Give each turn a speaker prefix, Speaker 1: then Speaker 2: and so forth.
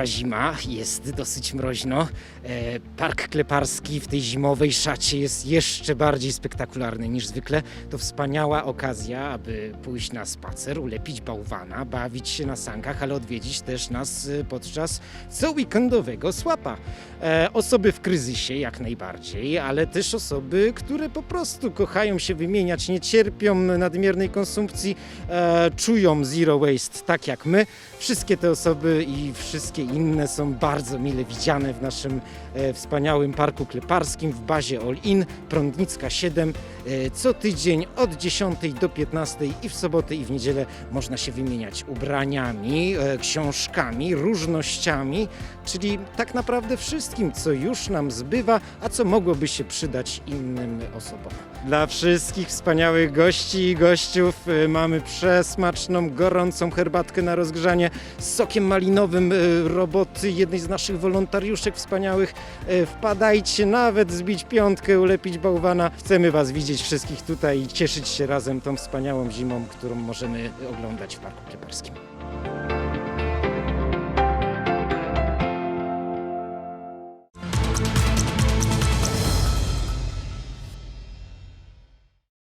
Speaker 1: Przyszła zima, jest dosyć mroźno. E, Park Kleparski w tej zimowej szacie jest jeszcze bardziej spektakularny niż zwykle. To wspaniała okazja, aby pójść na spacer, ulepić bałwana, bawić się na sankach, ale odwiedzić też nas e, podczas co weekendowego słapa. E, Osoby w kryzysie jak najbardziej, ale też osoby, które po prostu kochają się wymieniać, nie cierpią nadmiernej konsumpcji, czują zero waste tak jak my. Wszystkie te osoby i wszystkie inne są bardzo mile widziane w naszym e, wspaniałym parku kleparskim w bazie All In, Prądnicka 7. E, co tydzień od 10 do 15 i w sobotę i w niedzielę można się wymieniać ubraniami, e, książkami, różnościami, czyli tak naprawdę wszystkim, co już nam zbywa, a co mogłoby się przydać innym osobom. Dla wszystkich wspaniałych gości i gościów e, mamy przesmaczną, gorącą herbatkę na rozgrzanie z sokiem malinowym roboty jednej z naszych wolontariuszek wspaniałych. Wpadajcie, nawet zbić piątkę, ulepić bałwana. Chcemy Was widzieć wszystkich tutaj i cieszyć się razem tą wspaniałą zimą, którą możemy oglądać w Parku Kleparskim.